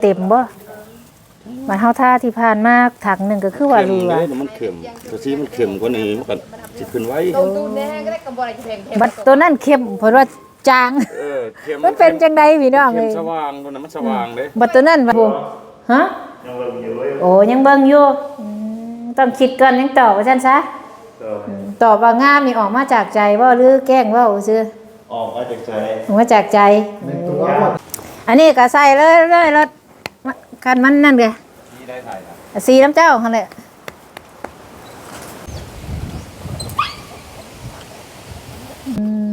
เต็มบ่มาเฮาท่าที่ผ่านมาถังหนึงก็คือว่าเรือเค็มเลยมันเค็มตัวซีมันเค็มกว่านี้มันก็สิขึ้นไว้ตูตูนแน่ก็ได้กำบ่ได้เพลงเพลงบัดตัวนั้นเข้มเพราะว่าจาง เออเค็มมันเป็นจังไดพี่น้องเค็เอ้มยสว่างตัวนั้นมันสว่างเด้บัดตัวนั้นบ่ฮะโอ้ยังเบิ่งอยู่อืมต้องคิดก่อนยังตอบว่าซั่นซะอืมตอบว่างามนี่ออกมาจากใจบ่หรือแกล้งเว้าซื่อออกมาจากใจออกมาจากใจ อันนี้ก็ใส่เลยเลยรถ คันมันนั่นไงที่ได้ถ่ายครับสีน้ำเจ้าหั่นแหละ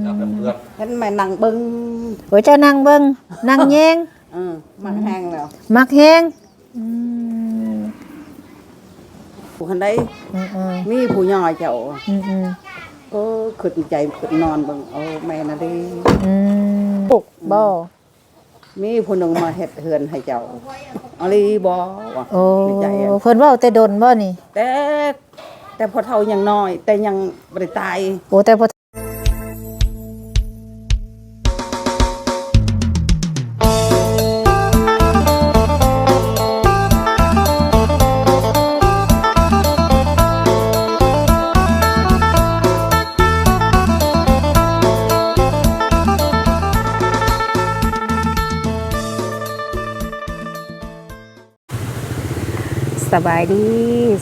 กับเพื่อนเห็นไหมนางเบึงโอ้ยเจ้านั่งเบิ่งนั่งแยงเออมันแห้งแล้วมักแฮงอืมผู้คันใดอืมอืมมีผู้ย่อยเจ้าอืมอืมก็ขึ้นใจขึ้นนอนเบิ่งเอาแม่น่ะดิอืมปุกบ่มีผู้หนึงมาเฮ็ดเฮือนให้เจ้า เอาลีบ่วะโอ้ในใจอะเพิ่นเว้าแต่ดนบ่นี่ แต่แต่พอเท่ายังน้อย แต่ยังบ่ได้ตาย โอ้แต่พอ บายดี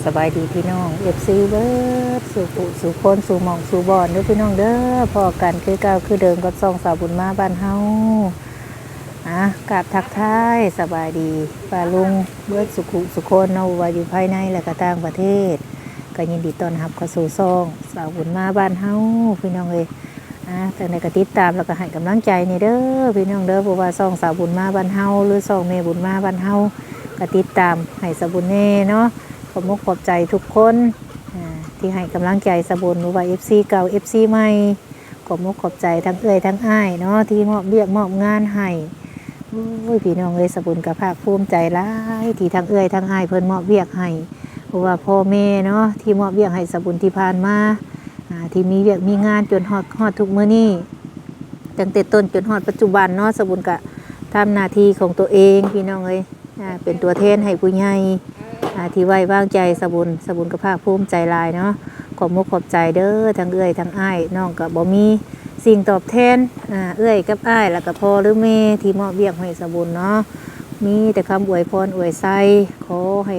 สบายดีพี่น้อง FC เบิดสู่ปุสู่คนสู่หมองสู่บอนเด้อพี่น้องเด้อพอกันคือเก่าคือเดิมกับซองสาวบุญมาบ้านเฮาอะกราบทักทายสบายดีป้าลุงเบิดสุขุสุคนเนาว่าอยู่ภายในและก็ต่างประเทศ ก็ยินดีต้อนรับเข้าสู่ซองสาวบุญมาบ้านเฮาพี่น้องเอ้ยอะแต่ในกติดตามแล้วก็ให้กำลังใจนี่เด้อพี่น้องเด้อเพราะว่าซองสาวบุญมาบ้านเฮาหรือซองแม่บุญมาบ้านเฮา ก็ติดตามให้สบุญแน่เนาะขอบมกขอบใจทุกคนที่ให้กำลังใจสบุญหรือว่า FC เก่า FC ใหม่ขอบมกขอบใจทั้งเอ่ยทั้งอ้ายเนาะที่มอบเรียกมอบงานให้โอ้ยพี่น้องเลยสบุญกับภาคภูมิใจร้ายที่ทั้งเอ้ยทั้งอ้ายเพิ่นมอบเวียกให้เพราะว่าพ่อแม่เนาะที่มอบเวียกให้สบุญที่ผ่านมาที่มีเวียกมีงานจนฮอดฮอดทุกมื้อนี้ตั้งแต่ต้นจนฮอดปัจจุบันเนาะสบุญกะทำหน้าที่ของตัวเองพี่น้องเอ้ย เป็นตัวแทนให้ผู้ใหญ่ที่ไว้วางใจสบุญสบุญกับภาคภูมิใจลายเนาะขอบมุกขอบใจเด้อทั้งเอื้อยทั้งอ้ายน้องกับบ่มีสิ่งตอบแทนอเอื้อยกับอ้ายแล้วก็พ่อหรือแม่ที่มอบเบี้ยให้สบุญเนาะมีแต่คำอวยพรอวยไส้ขอให้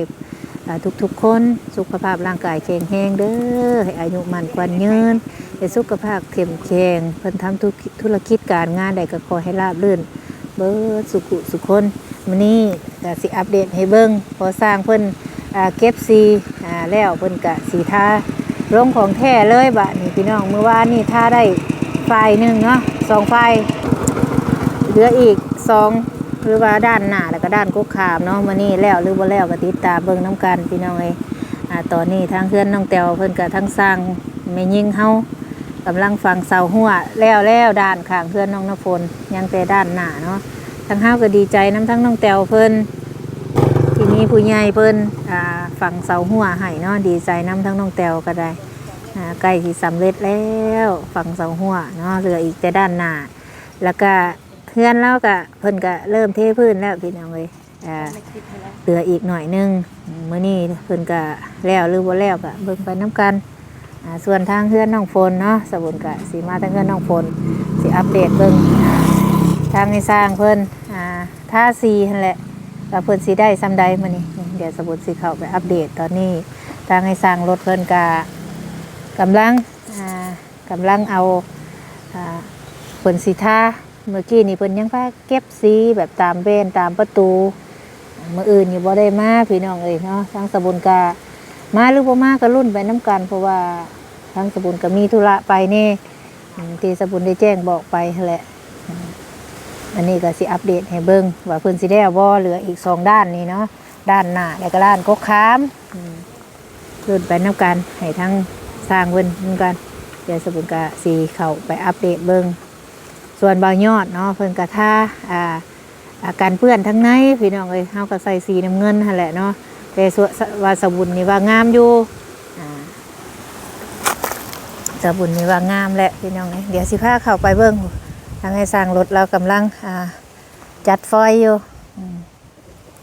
ทุกๆคนสุขภาพร่างกายแข็งแรงเด้อให้อายุมันกวันยืนให้สุขภาพเข้มแข็งเพิ่นทำธุรธุรกิจการงานใดก็ขอให้ราบรื่น เบิดสุขุสุขคนมื้อนี้ก็สิอัปเดตให้เบิ่งพอสร้างเพิ่นอ่าเก็บซีอ่าแล้วเพิ่นก็สีทาลงของแท้เลยบะนี่พี่น้องเมื่อวานนี่ท่าได้ไฟหนึ่งเนาะสองไฟเหลืออีกสองหรือว่าด้านหน้าแล้วก็ด้านกุกขามเนาะมานี่แล้วหรือว่าแล้วก็ติดตามเบิ่งน้ำกันพี่น้องเอ้ยอ่าตอนนี้ทางเพื่อนน้องแตวเพิ่นกับทั้งสร้างไม่ยิงเฮา กำลังฟังเสาหัวแล้วแล้วด้านข้างเพื่อนน้องน้ำฝนยังแต่ด้านหน้าเนาะทั้งเฮาก็ดีใจน้ำทั้งน้องแตวเพิ่นที่มีผู้ใหญ่เพิ่นอ่าฟังเสาหัวให้เนาะดีใจน้ำทั้งน้องแตวก็ได้อ่าใกล้ที่สำเร็จแล้วฝั่งเสาหัวเนาะเหลืออีกแต่ด้านหน้าแล้วก็เพื่อนแล้วก็เพิ่นก็เริ่มเทพื้นแล้วพี่น้องเลยเหลืออีกหน่อยนึงเมื้อนี้เพิ่นก็แล้วหรือบ่แล้วก็เบิ่งไปน้ำกัน ส่วนทางเพื่อนน้องฝนเนาะสบุญก็สิมาทางเพื่อนน้องฝนสิอัปเดตเบิ่งทางให้สร้างเพิ่นอ่าท่าซีนั่นแหละว่าเพิ่นสิได้ซ้ำใดมื้อนี้เดี๋ยวสบุญสิเข้าไปอัปเดตตอนนี้ทางให้สร้างรถเพิ่นก็กำลังอ่ากำลังเอาอ่าผลสีท่าเมื่อกี้นี่เพิ่นยังพาเก็บสีแบบตามเบนตามประตูเมื่ออื่นอยู่บ่ได้มาพี่น้องเอ้ยเนาะทางสบุญกามาหรือบ่มาก็รุ่นไปน้กันเพราะว่า ทางสบุญก็มีธุระไปนี่ที่สบุญได้แจ้งบอกไปนั่แหละ อันนี้ก็สิอัปเดตให้เบิ่งว่าเพิ่นสิได้เอาบ่เหลืออีกสองด้านนี่เนาะด้านหน้าแล้วก็ด้านกกขามรุ่นไปน้ำกันให้ทั้งสร้างเพิ่นเหมือนกันเดี๋ยวสบุญกะสีเข่าไปอัปเดตเบิงส่วนบางยอดเนาะเพิ่นกะท่าอ่าอาการเปื้อนทั้งในพี่น้องเอ้ยเฮาก็ใส่สีน้ำเงินหั่นแหละเนาะแต่ส่วนว่าสบุญนี่ว่างามอยู่ สบุญนี่ว่างามแหละพี่น้องเอ้ยเดี๋ยวสิพาเข้าไปเบิ่งทางให้สร้างรถเรากำลังจัดฟอยอยู่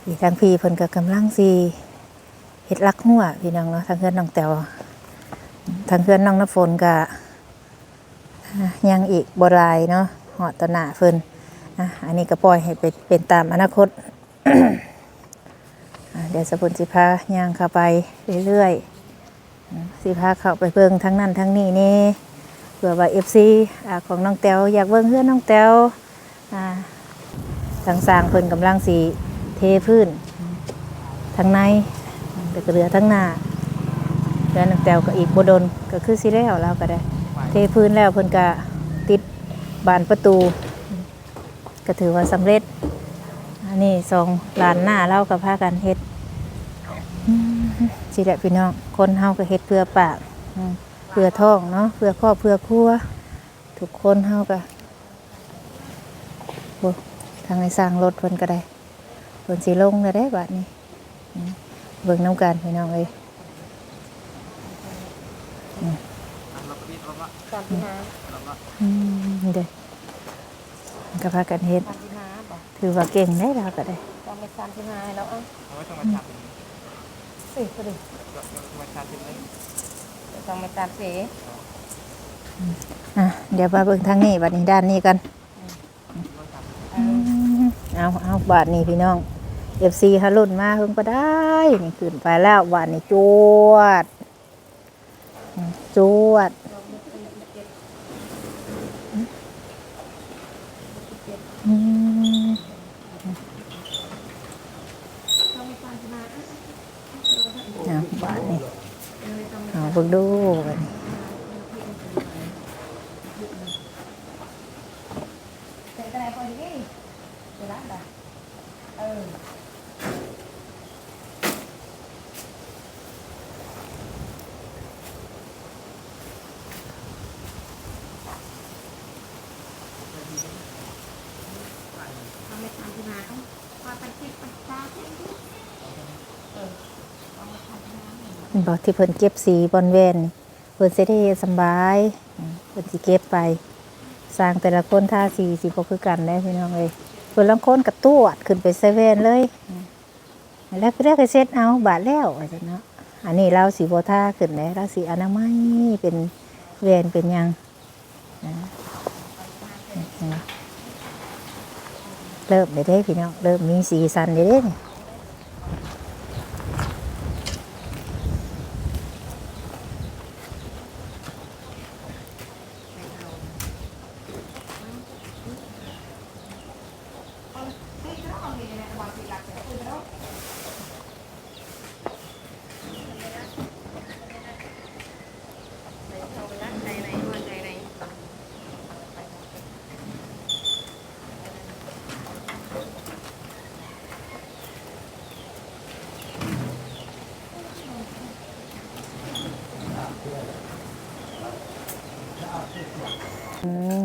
อีกทางพี่เพิ่นก็กำลังสิเฮ็ดลักหัวพี่น้องเนาะทางเพื่อนน้องแตวทางเพื่อนน้องน้ำฝนก็ยังอีกบ่หลายเนาะหอดตหนาเพิ่นอ,อันนี้ก็ปล่อยให้ไปเป็นตามอนาคตเดี๋ยวสปุนสิพาย่างเข้าไปเรื่อยๆ สิพาเข้าไปเบิ่งทั้งนั้นทั้งนี้นี่เผื่อว่า FC อ่าของน้องแตวอยากเบิ่งเพื่อนน้องแตวอ่าทางสร้างเพิ่นกำลังสิเทพื้นทางในแต่ก็เหลือทั้งหน้าเรือน้องแตวก็อีกบดนก็คือสิแล้วแล้วก็ได้ เทพื้นแล้วเพิ่นก็ติดบานประตู ก็ถือว่าสำเร็จอันนี้สองลานหน้าเรากับพากันเฮ็ด สิแหละพี่น้อง คนเฮาก็เฮ็ดเพื่อปากเพื่อท้องเนาะเพื่อครอบเพื่อครัวทุกคนเฮาก็โอ้ทางไอ้สร้างรถเพิ่นก็ได้เพิ่นสิลงแล้ได้บัดนี้เบิ่งน้ำกันพี่น้องเอ้ยสามสิบห้าอืมเด้อก็พากันเฮ็ดสามสิบห้าบอกถือว่าเก่งได้แล้วก็ได้ต้องไปสามสิบห้าแล้วอะ สี่ก็ดิต้องไปตามสีอะเดี๋ยวมาเบิ่งทางนี้บัดนี้ด้านนี้กันเอาเอาบาดนี้พี่น้อง FC ฮารุ่นมาเพิ่งก็ได้นี่ขึ้นไปแล้วบาดนี้จวดอืมจวดอืมเอาบาดนี้ เอาเบิ่งดูบัดนี้ เป็นอะไรพอดีเดี๋ยวละด่ะเออ บอกที่เพิ่นเก็บสีบอนเวนเพิ่นสิได้เฮ็ดสบายเพิ่นสิเก็บไป สร้างแต่ละคนท่าสีสิบ่คือกันได้พี่น้องเอ้ยเพิ่นลางคนก็ตวดขึ้นไปเซเว่นเลยแล้วก็ได้ก็เช็ดเอาบาดแล้วว่าซั่นเนาะอันนี้เราสิบ่ท่าขึ้นได้เราสิอนามัยเป็นเวนเป็นยังเริ่มได้เด้พี่น้องเริ่มมีสีสันได้เด้นี่อื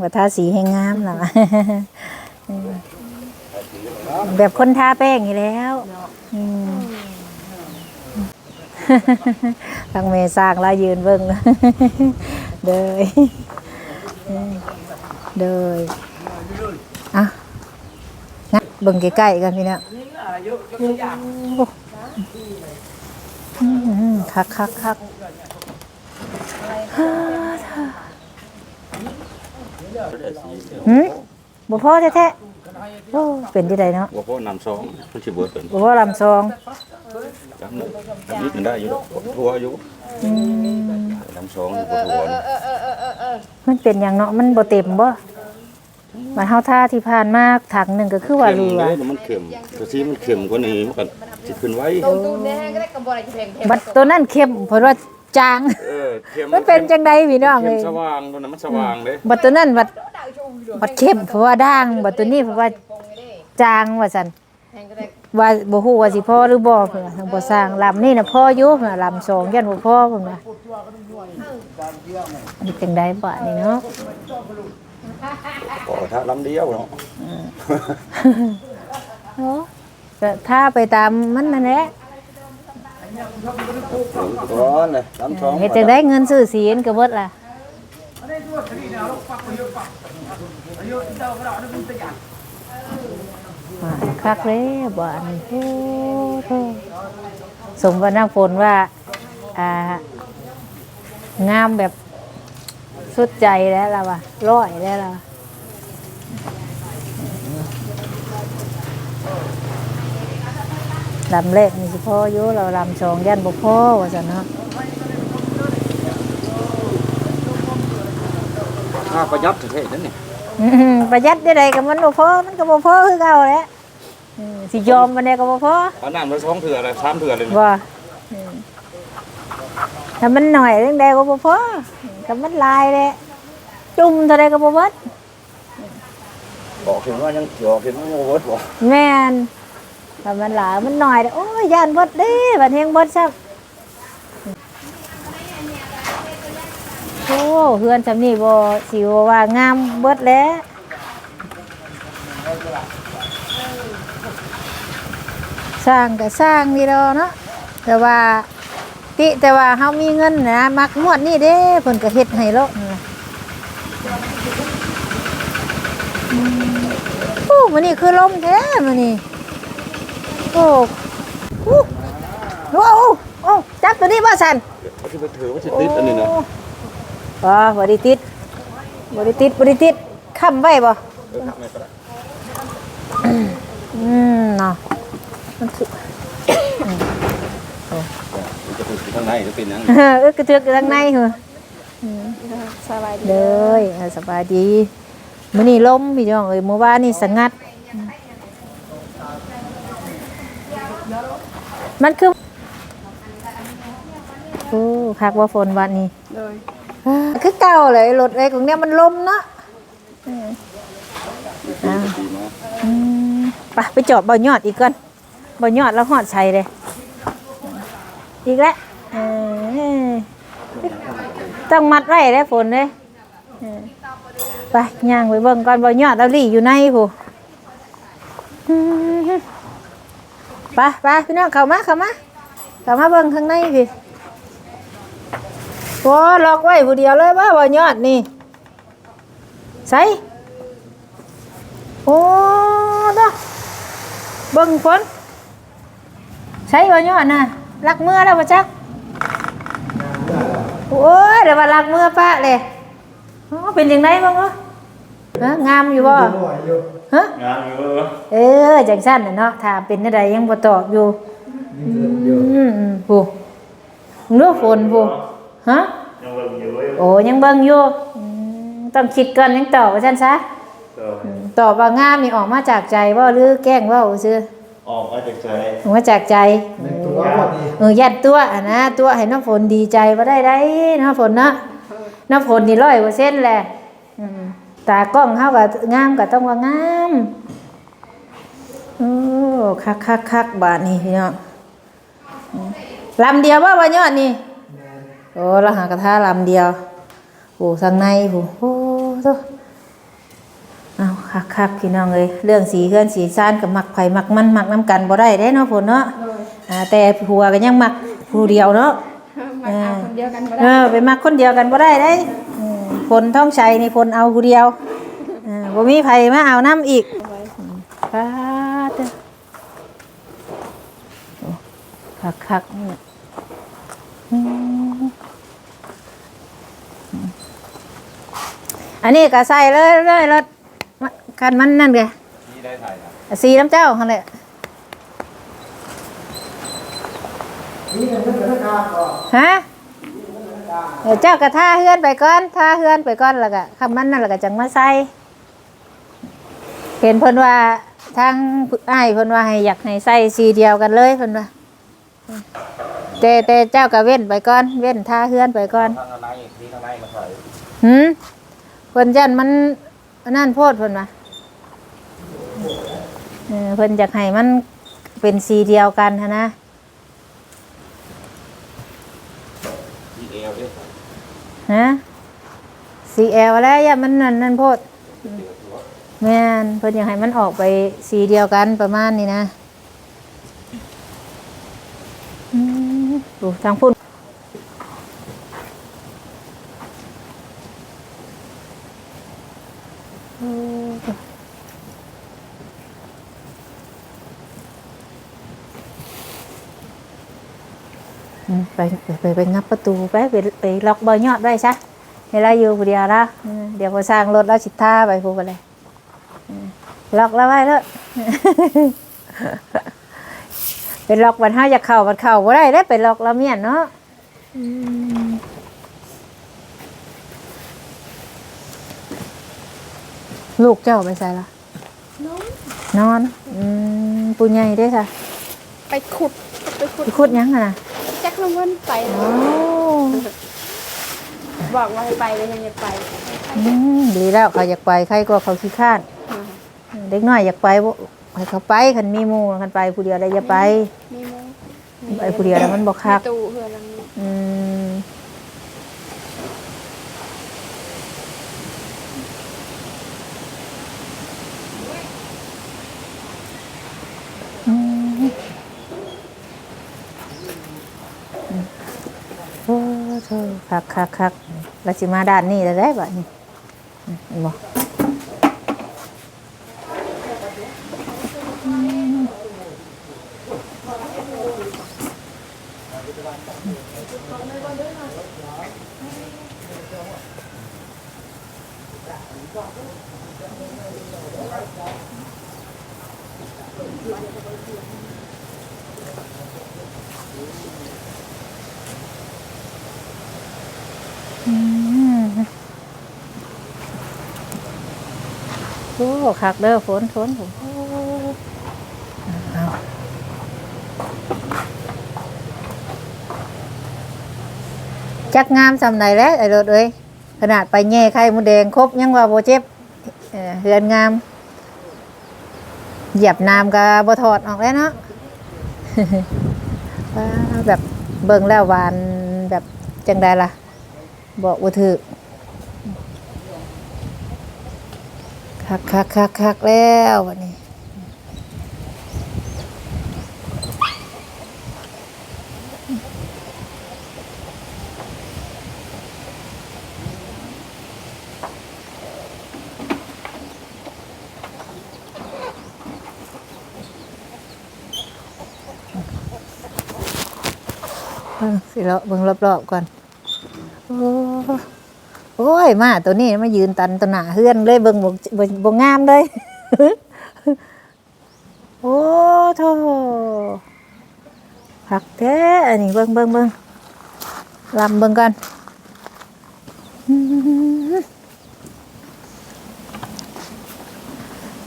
ว่าทาสีให้งามล่ะอืมแบบคนทาแป้งอยู่แล้วทางเมสร้างแล้วยืนเบิ่งเดยเดยอะงั้นเบิ่งใกล้ๆกันพี่เนี่ยคักคักคัก หืมบ่พอแท้ๆโอ้เป็นที่ใดเนาะว่าพ่อนำซองมันสิเบิดเป็นบ่พอลำซองจำเลยจำนิดมันได้อยู่ทัวอยู่อืมนำซองอยู่บ่ทัวนะเออเออเออเออเออมันเป็นหยังเนาะมันบ่เต็มบ่มันเฮาท่าที่ผ่านมาถังหนึงก็คือว่าเข็มเรือเลยมันเข็มกระซีมันเข็มกว่านี้มันก็สิขึ้นไว้ ตรงตู้เนี่ยก็ได้กำบอกอะไรที่เพลงเพลงบัดตัวนั้นเข้มเพราะว่า จาง เออเข็มมันเป็นจังไดพี่น้องเข็เอ้มยสว่างตัวนั้นมันสว่างเด้บัดตัวนั้นบัดบัดเข้มเพราะว่าด่างบัดตัวนี้เพราะว่าจางว่าซั่นเพลงก็ได้ว่าบ่ฮู้ว่าสิพอหรือบ่เพิ่นว่าทางบ่สร้างลำนี่น่ะพออยู่เพิ่นว่าลำสองยันบ่พอเพิ่นว่านี่จังไดบ่นี่เนาะ ก็ถ้าลำเดียวเนาะโอ้ก็ถ้าไปตามมันนั่นแหละ ร้อนเลยลำซองเฮ็ดจังได้เงินซื้อสีนก็เบิดล่ะมาคักเลยบ้านนี่โอ้โหสมว่าน้ำฝนว่าอ่างามแบบสุดใจแล้วล่ะว่ะร้อยแล้วล่ะ ลำแรกนี่สิพ่ออยู่เราลำสองยันบ่พ่อว่าสันเนาะค่าประหยัดเท่ๆนั่นนี่อื้อหือประหยัดได้ใดกับมันบ่พอมันก็บ่พอคือเก่าแหล้วสิยอมมันได้ก็บ่พอเอาน้ำมาสองเถื่ออะไรสามเถื่อเลยนี่บ่อืมถ้ามันหน่อยเรื่องใดก็บ่พอถ้ามันหลายเลยจุ่มเท่าใดก็บ่เบิดบอกเห็นว่ายังบอกเห็นว่าโง่เวิร์ดบอกแม่น ถ้ามันหลามันหน่อยเด้อโอ้ยย่านบดเด้บัดเฮงบดซักโอ้เฮือนซำนี้บ่สิว่าว่างามเบิดแล้วสร้างก็สร้างนี่ดอเนาะแต่ว่าติแต่ว่าเฮามีเงินนะมักงวดนี่เด้เพิ่นก็เฮ็ดให้แล้วนั่นล่ะอืมโอ้มื้อนี้คือลมแท้มื้อนี้ อ้โอ้โอ้โอ้โอ้จับตัวนี้บ่สั่นเขาจะไปถือว่าจะติดอันนี้นะบ่บ่ได้ติดบ่ได้ติดบ่ได้ติดค้ำไว้บ่เออครับไม่เป็นไรอืมเนาะมันคือจะถือข้างในจะเป็นยังเออเอ้ยกระเทือกอยู่ข้างในเหรอสบายดีเลยเออสบายดีมื้อนี้ลมพี่น้องเอ้ยเมื่อวานนี่สงัด มันคือโอ้คักว่าฝนวันนี้เลยอ่าคือเก่าเลยรถไอ้ของเนี้ยมันลมเนาะอืมอ่าดีนะอืมไปไปจอดบ่อยอดอีกก่อนบ่อยอดแล้วหอดใส่เลย อีกแล้วเออต้องมัดไว้ได้ฝนเลยเออไปย่างไปเบิ่งก่อนบ่อยอดแล้วลี่อยู่ในผู้อืม ไปไปพี่น้องเข้ามาเข้ามาเข้ามาเบิ่งข้างในพี่โอ้ล็อกไว้ผู้เดียวเลยว่าบ่ยอดนี่ใส่โอ้ด้อเบิ่งฝนใส่บ่ยอดน่ะรักเมื่อแล้วบ่จักโอ้ยเดี๋ยวมาลักเมื่อป้าเลยอ๋อเป็นยังไงบ้างวะ ฮะงามอยู่บ่ฮะงานอยู่เออจังสั้นน่ะเนาะถามเป็นอะไรยังบ่ตอบอยู่อืมอืมผู้เลือกฝนผู้ฮะโอ้ยังเบิ่งอยู่อืมต้องคิดก่อนยังตอบว่าซั่นซะอืมตอบว่างามนี่ออกมาจากใจบ่หรือแกล้งเว้าซื่อออกมาจากใจออกมาจากใจตัวพอดีเออยัดตัวอะนะตัวให้น้ำฝนดีใจว่าได้ได้น้ำฝนเนาะน้ำฝนนี่ร้อยกว่าเส้นแหละอืม ตากล้องเขาก็งามก็ต้องว่างามโอ้คักคักคักบาทนี่พี่น้องอืมลำเดียวว่าวันยอดนี่โอ้ละหากระทะลำเดียวโอ้ทางในโอ้โหโถ่เอาคักคักพี่น้องเลยเรื่องสีเฮือนสีซ่านกับมักไผ่มักมันมักน้ำกันบ่ได้ได้เนาะฝนเนาะอ่าแต่ผัวก็ยังมักผู้เดียวเนาะมาเอาคนเดียวกันบ่เอได้อไปมักคนเดียวกันบ่ได้ได้ อืมพลท่องชัยนี่พลเอาผู้เดียวอ่าบ่มีไผมาเอาน้ำอีกปาดเด้อโอ้คักๆนี่อืมอันนี้ก็ใส่เลยเลยรถมาคันมันนั่นไงที่ได้ถ่ายนะสีน้ำเจ้าหั่นแหละนี่มันเป็นราคาก่อนฮะ เดี๋ยวเจ้ากระท่าเฮือนไปก่อนท่าเฮือนไปก่อนแล้วก็คำมันนั่นแล้วก็จังมาใส่เห็นเพิ่นว่าทางอ้ายเพิ่นว่าให้อยากให้ใส่สีเดียวกันเลยเพิ่นว่าแต่แต่เจ้าก็เว้นไปก่อน เว้นท่าเฮือนไปก่อนทางในที่ทางในมาถ่ายหืมเพิ่นยันมันนั่นโพดเพิ่นว่าเออเพิ่นอยากให้มันเป็นสีเดียวกันนะ ที่เอวเอ๊ะ นะสีแอลแล้วอย่ามันนั่นนั่นโพดแม่นเพิ่นอยากให้มันออกไปสีเดียวกันประมาณนี้นะดูทางพุ่น ไปไปไปไปงับประตูไปไปไปล็อกเบอร์ยอดไว้ซะเวลาอยู่ผู้เดียวละอืมเดี๋ยวพอสร้างรถแล้วสิท่าไปพูดไปเลยอืมล็อกแล้วไว้แล้วเป็นล็อกวันห้าอยากเข้าวันเข้าบ่ได้ได้เป็นล็อกแล้วเมียนเนาะอืมลูกเจ้าไปใส่ละน้องนอนอืมปูใหญ่ได้อค่ะ ไปขุด ไปขุดไปขุดหยังอะนะ แจ็คลงเงินไปโอ้บอกว่าให้ไปเลยยังอยากไปอืมดีแล้วเขาอยากไปใครก็เขาขี้ข้านเด็กน้อยอยากไปบ่ให้เขาไปคันมีหมู่คันไปผู้เดียวได้อย่าไปมีโมไปผู้เดียวแล้วมันบ่คักตู้เฮือนหลังนี้ อืมอืมโอ้โธ่ คักคักคักเราสิมาด้านนี้แล้วได้บ่นี่อืมบอก คักเด้อฝนฝนผมจักงามสำไหนแล้วไอ้รถเอ้ยขนาดไปแง่ไข่มดแดงครบยังว่าโบเจ็บเออเฮือนงาม เหยียบน้ำก็บ่ถอดออกแล้วเนาะแบบเบิ่งแล้ววานแบบจังใดล่ะ บอกว่าถือ คักคักคักคักแล้ววันนี้เบิ่งสิเลาเบิ่งรอบๆก่อนโอ้ โอ้ยมาตัวนี้มายืนตันตัวหนาเฮือนเลยเบิ่งบ่บ่บ่งามเลย โอ้โธ่ผักแท้อันนี้เบิ่งเบิ่งเบิ่งลำเบิ่งกัน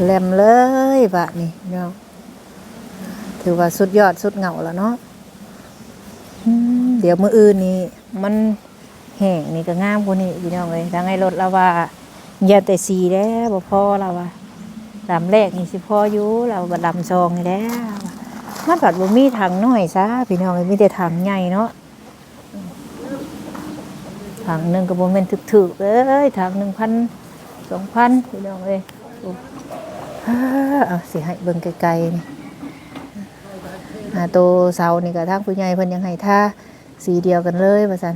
แหลมเลยบะนี่เนาะถือว่าสุดยอดสุดเหงาแล้วเนาะเดี๋ยวมืออื่นนี่มัน แห้งนี่ก็งามกว่านี้พี่น้องเลยทางไงรถเราว่าอย่าแต่สีแล้วบ่พอเราว่าลำแรกนี่สิพออยู่เราบัดลำซองนี่แล้วมันผัดบ่มีถังน้อยซะพี่น้องเลยมีแต่ถังใหญ่เนาะถังหนึงก็บ่แม่นถึกๆเอ้ยถัง1,000 2,000พี่น้องเอ้ยอ้ฮ่าเอาสิให้เบิ่งไกลๆนี่อ่าตัวเสานี่กับทางผู้ใหญ่เพิ่นยังให้ท่าสีเดียวกันเลยว่าซั่น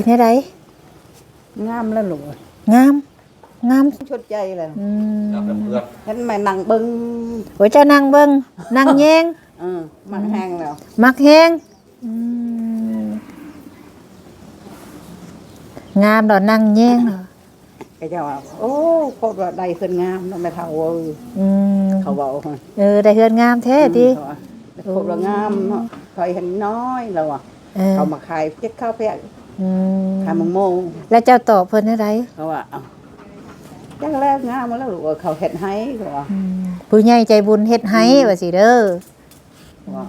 เป็นไงไดงามแล้วหนูงาม งามชดใจแล้วอืมกับเพื่อนเห็นไหมนั่งเบิ่งโอ้ยเจ้านั่งเบิ่งนั่งแยงเออมันแห้งแล้วมักแฮงอืมงามดอกนั่งแยงเหรอก็จะว่าโอ้โคตรว่าได้ขึ้นงามเนาะแม่เฒ่าเอ้ยอืมเขาบอกว่าเออได้เฮือนงามแท้ติเขาว่าโคตรว่างามเนาะคอยเห็นน้อยแล้วอะเออเขามาขายเจ๊กข้าวแพะ อืมขายมังโมงแล้วเจ้าตอบเพิ่นได้ไรเขาว่าเอ้าจังแรกงามมาแล้วลูกว่าเขาเฮ็ดให้เขาว่าผู้ใหญ่ใจบุญเฮ็ดให้ว่าสิเด้อว่า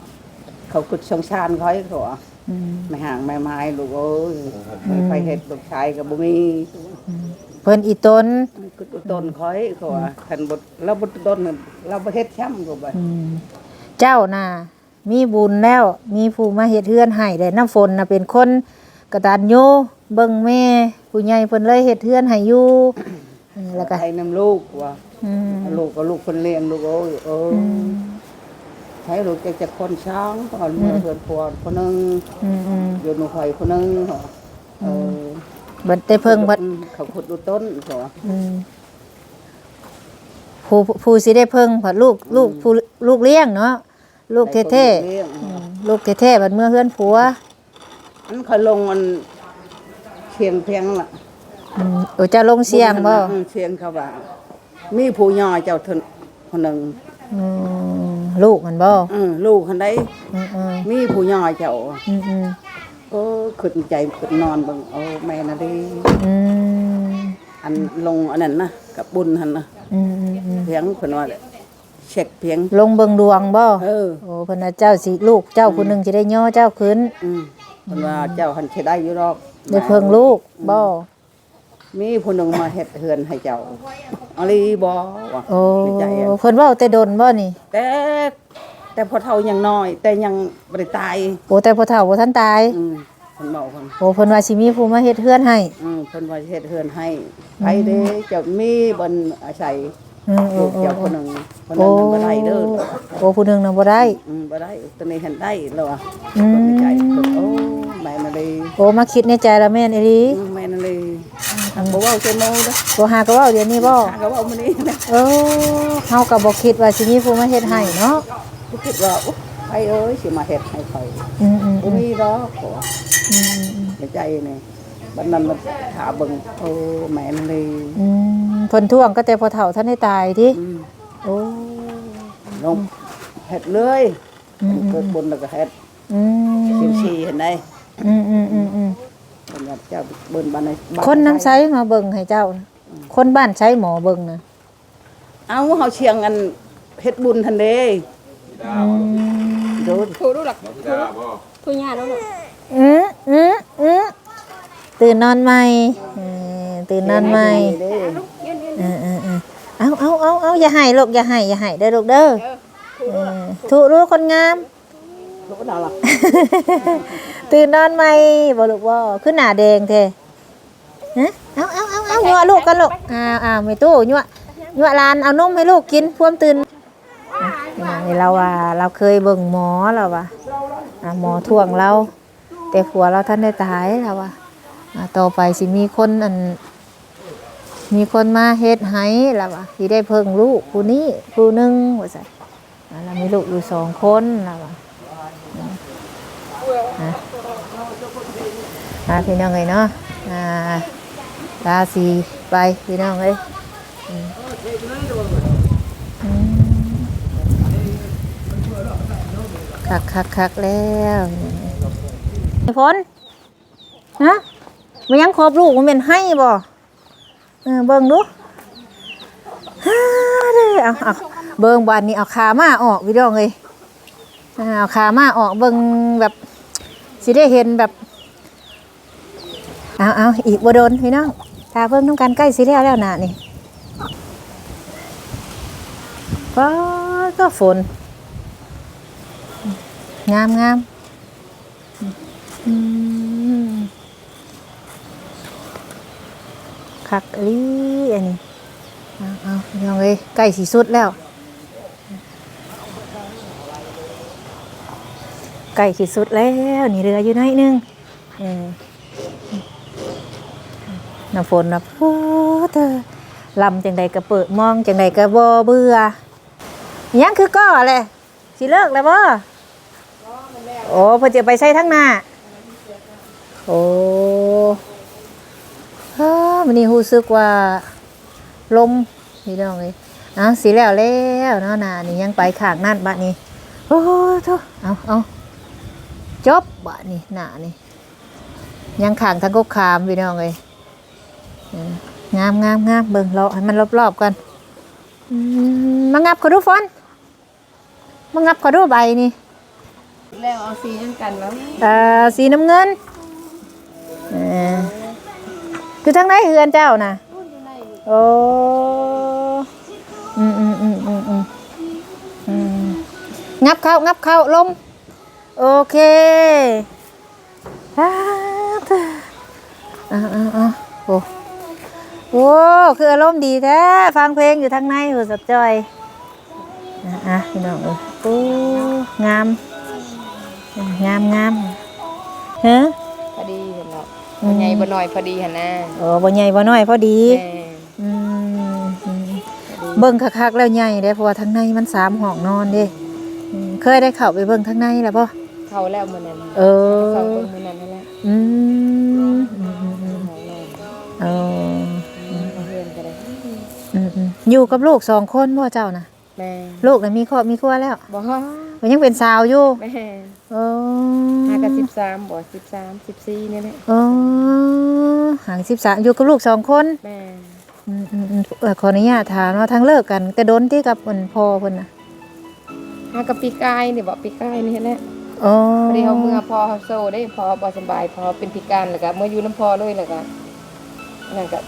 เขากุดสงสารเขาให้เขาว่าอืมไม่ห่างไม่ไม้ลูกเอ้ยไปเฮ็ดลูกชายก็บ่มีเพิ่นอีตนกุดอุต้นเขาให้เขาว่าคันบ่เราบ่ต้นเราบ่เฮ็ดช้ำก็บ่อืมเจ้าน่ะมีบุญแล้ว มีผู้มาเฮ็ดเฮือนให้ได้น้ำฝนน่ะเป็นคน กตัญญูเบิ่งแม่ผู้ใหญ่เพิ่นเลยเฮ็ดเฮือนให้อยู่เออแล้วก็ให้นำลูกว่าอืมลูกก็ลูกคนเลี้ยงลูกเอ้ยเอออใช้ลูกจะจะคนช้างก่อนเมื่อเพื่อนพวคนนึงอืมอืมอยู่หนูข่อยคนนึงเหรอเออบัดได้เพิ่งบัดอืมเขาขุดดูต้นก็อืมผู้ผู้สิได้เพิ่งผัดลูกลูกผู้ลูกเลี้ยงเนาะลูกเท่ได้คนลี้ยงๆอืมลูกเท่ๆบัดเมื่อเฮือนผัว อันเขาลงอันเชียงเพียงล่ะอืมโอ้เจ้าลงเสียงบ่อืมเชียงเขาว่ามีผู้ย่อเจ้าเทนคนหนึ่งอืมลูกมันบ่อืมลูกคนใดอืมอืมมีผู้ย่อเจ้าอืมอืมโอ้ขึ้นใจขึ้นนอนเบิ่งโอ้แม่น่ะเดิอืมอันลงอันนั้นนะกับบุญหันนะอืมอืมอืมเพียงเพิ่นว่าเช็คเพียงลงเบิ่งดวงบ่เออ โอ้เพิ่นว่าเจ้าสิลูกเจ้าผู้หนึงสิได้ย่อเจ้าขึ้น อืม เพิ่นว่าเจ้าหันสิได้อยู่ดอกได้เพิ่งลูกบ่มีผู้หนึงมาเฮ็ดเฮือนให้เจ้าอะลีบ่วะโอ้ในใจอะเพิ่นเว้าแต่ดนบ่นี่แต่ แต่พอเท่ายังน้อย แต่ยังบ่ได้ตายโอ้แต่พ่อเฒ่าบ่ทันตายอืมเพิ่นบอกเพิ่น โอ้เพิ่นว่าสิมีผู้มาเฮ็ดเฮือนให้อืมเพิ่นว่าเฮ็ดเฮือนให้ไปเด้เจ้ามีบนอาศัยอืมลูกเจ้าคนหนึงคนนั้นมันบ่ได้เด้อโอ้ผู้หนึงน่ะบ่ได้อืมบ่ได้ตัวนี้เห็นได้แล้วอะอืมคนในใจเพิ่นโอ้แม่น่ะ เลยโอ้มาคิดในใจละแม่นอีหลีอืมแม่น่ะเลยบ่เว้าเจโมเด้อบ่หาก็เว้าเดี๋ยวนี้บ่ข้าก็เว้ามื้อนี้นะเออเฮาก็บ่คิดว่าสิมีผู้มาเฮ็ดให้เนาะบ่คิดว่าอุ๊ยไปเอ้ยสิมาเฮ็ดให้ข่อยอืมอืมบ่มีดอกขออืมอืมในใจนี่บัดนั้นมันถาเบิ่งโอ้แม่น่ะเลยอืมเพิ่นท่วงก็แต่พอเฒ่าท่านได้ตายติอืมโอ้ลงเฮ็ดเลยอืมเกิดบุญแล้วก็เฮ็ดอืสิมชีเห็นได้ อืมอืมอืมอืมเพิ่นว่าเจ้าเบิ่นบ้านในบ้าคนน้ำใสมาเบิ่งให้เจ้านะคนบ้านใช้หมอเบิ่งนะเอาเฮาเชียงอันเฮ็ดบุญทันเด้อืมดูถูรู้หลักถูญาแล้วหรออืมอืมอืมตื่นนอนใหม่เออตื่นนอนใหม่เด้เออเออเออเอาเอาเอาเอาอย่าให้ลูกอย่าให้อย่าให้เด้อลูกเด้อเออถูกรู้คนงาม ลูกดาวล่ะตื่นนอนใหม่บ่ลูกบ่ขึ้นหน้าแดงแท้ฮะเอาเอาเอาเอายั่วลูกกันลูกอ้าวอ้าวไม่ตู้ยั่วยั่วหลานเอานมให้ลูกกินพวมตื่นอะนี่เราว่าเราเคยเบิ่งหมอเราว่าอะหมอท่วงเรา แต่ผัวเราท่านได้ตายเราว่าอะต่อไปสิมีคนอัน มีคนมาเฮ็ดให้เราว่าสิได้เพิ่งลูกผู้นี้ผู้หนึงว่าซั่นอะเรามีลูกอยู่สองคนเราว่า อ่าพี่น้องเอ้ยเนาะอ่าราศีไปพี่น้องเอ้ยคักคักคักแล้วไอ้ฝนฮะมันยังครบลูกมันเป็นให้บ่เออเบิ่งดูฮ่าเด้อเอาเอาเบิ่งบานนี้เอาขามาออกพี่น้องเอ้ยอ่าเอาขามาออกเบิ่งแบบ สิได้เห็นแบบเอาเอาอีกบ่โดนพี่น้องตาเพิ่งต้องการใกล้สิแล้วแล้วนะนี่ก็ก็ฝน งามงามอืมคักอีหลีอันนี้เอาเอาพี่น้องเอ้ยใกล้สิสุดแล้ว ใก ล้สิสุดแล้วนี่เรืออยู่ไหนอยนึงน้ำฝนนะพูเธอลำจังใดก็เปิดมองจังใดก็บ่เบื่ออิหยังคือก้อแหละสิเลิกแล้วบ่โอ้เพิ่นจะไปใช้ทั้งหน้า โอ้เฮ้อมันนี่รู้สึกว่าลมพี่น้องเอ้ยเอาสิแล้วแล้วเนาะนานี่ยังไปข้างนั่นบัดนี้ โอ้โธ่เอาเอา จบบัดนี้หน้านี่ยังข้างทั้งกกขามพี่น้องเอ้ยงามงามงามเบิ่งเราให้มันรอบๆกันอืมมางับเขาดูฟอนมางับเขาดูใบนี่แล้วเอาสีนั่นกันแล้วเอ่อสีน้ำเงินเอ่อคือทั้งไหนเฮือนเจ้าน่ะโอ้อืมอืมอืมอืมอืมอืมงับเข้างับเข้าลม โอเคอ่าเถอะอ่าอ่าอ่าโอ้โอ้คืออารมณ์ดีแท้ฟังเพลงอยู่ทางในหัวสับจอยอะอะพี่น้องเอ้ยโอ้งาม งามงามฮะพอดีเห็นแล้วอืมบ่ใหญ่บ่น้อยพอดีหั่นนะเออบ่ใหญ่บ่น้อยพอดีแม่อืมอืมเบิ่งคักๆแล้วใหญ่เด้เพราะว่าทางในมันสามห้องนอนเด้อืมเคยได้เข้าไปเบิ่งทางในแล้วบ่ เข้าแล้วมื้อนั้นเออเข้าเบิ่งมื้อนั้นนั่นแหละอืมอืมอืมอืมของนอนเออเพื่อนก็ได้อืมอืมอยู่กับลูกสองคนบ่เจ้าน่ะแม่ลูกน่ะมีครอบมีครัวแล้วบ่ฮอมันยังเป็นสาวอยู่แม่เออห้ากับ13บ่13 14นี่แหละเออห่างสิบสามอยู่กับลูกสองคนแม่อืมอืมอืมเออขออนุญาตถามว่าทั้งเลิกกัน แต่โดนที่กับมันพ่อเพิ่นน่ะห้ากับปีกายนี่บ่ปีกายนี่แหละ อ๋อพอดีเขาเมื่อพอเขาโซได้พอบ่สบายพอเป็นพิการแล้วก็เมื่ออยู่น้ำพอเลยแล้วก็นั่นก็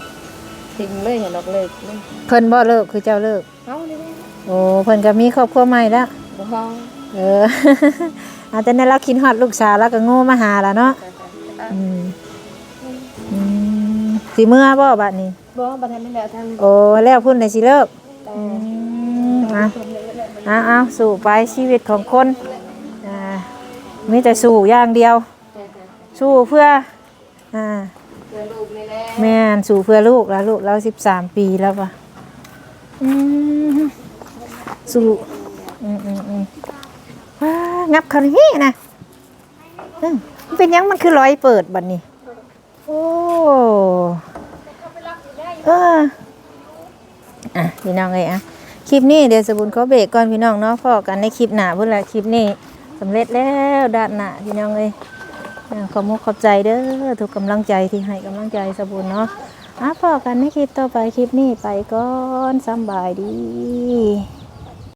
ทิ้งเลยเห็นออกเลยเลยเพิ่นบ่เลิกคือเจ้าเลิก เฮานี่แหละโอ้เพิ่นก็มีครอบครัวใหม่แล้ว บ่ฮอเออ อาจจะนั้นเราคิดฮอดลูกสาวแล้วก็โง่มาหาล่ะเนาะอืมอืมสิเมื่อบ่บัดนี้ บ่บ่ทันได้แล้วทางโอ้แล้วพุ่นได้สิเลิก แต่อืมอะอะเอาสู่ไปชีวิตของคนอ่า มีแต่สู่อย่างเดียว สู้เพื่ออ่าเพื่อลูกนี่แหละแม่นสู่เพื่อลูกแล้วลูกเราสิบสามปีแล้วปะอืมสู่อืมอืมอืมว้างับเขาในนี่นะอืมมันเป็นหยังมันคือร้อยเปิดบัดนี้ โอ้เอออะพี่น้องเลยอะคลิปนี้เดี๋ยวสบุญขอเบรกก่อนพี่น้องเนาะพอกันในคลิปหน้าเพื่อนละคลิปนี้ สำเร็จแล้วด้านหน้าพี่น้องเลยอ่าขอบมุกขอบใจเด้อทุกกำลังใจที่ให้กำลังใจสบุญเนาะอะพอกันในคลิปต่อไปคลิปนี้ไปก่อนสบายดี